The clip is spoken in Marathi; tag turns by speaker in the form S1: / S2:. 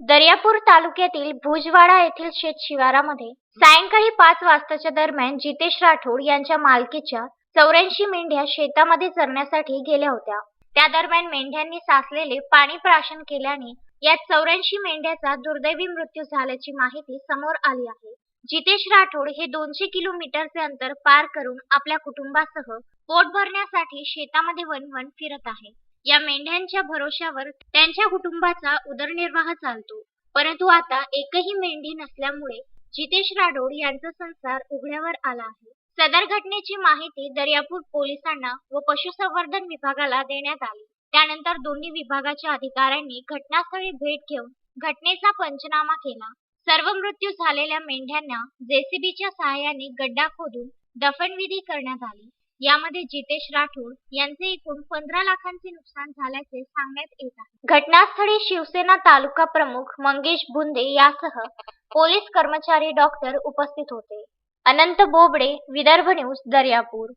S1: दर्यापूर तालुक्यातील भुजवाडा येथील शेत शिवारामध्ये सायंकाळी पाच वाजताच्या दरम्यान जितेश राठोड यांच्या मालकीच्या चौऱ्याऐंशी मेंढ्या शेतामध्ये चरण्यासाठी गेल्या होत्या. त्या दरम्यान मेंढ्यांनी साचलेले पाणी प्राशन केल्याने या चौऱ्याऐंशी मेंढ्याचा दुर्दैवी मृत्यू झाल्याची माहिती समोर आली आहे. जितेश राठोड हे दोनशे किलोमीटरचे अंतर पार करून आपल्या कुटुंबासह पोट भरण्यासाठी शेतामध्ये वणवण फिरत आहे. या मेंढ्यांच्या भरोश्यावर त्यांच्या कुटुंबाचा उदरनिर्वाह चालतो. परंतु आता एकही मेंढी नसल्यामुळे जितेश राठोड यांचा संसार उघड्यावर आला आहे. सदर घटनेची माहिती दर्यापूर पोलिसांना व पशुसंवर्धन विभागाला देण्यात आली. त्यानंतर दोन्ही विभागाच्या अधिकाऱ्यांनी घटनास्थळी भेट घेऊन घटनेचा पंचनामा केला. सर्व मृत्यू झालेल्या मेंढ्यांना जेसीबीच्या सहाय्याने गड्डा खोदून दफनविधी करण्यात आली. यामध्ये जितेश राठोड यांचे एकूण पंधरा लाखांचे नुकसान झाल्याचे सांगण्यात येत आहे. घटनास्थळी शिवसेना तालुका प्रमुख मंगेश बुंदे यासह पोलीस कर्मचारी डॉक्टर उपस्थित होते. अनंत बोबडे विदर्भ न्यूज दर्यापूर.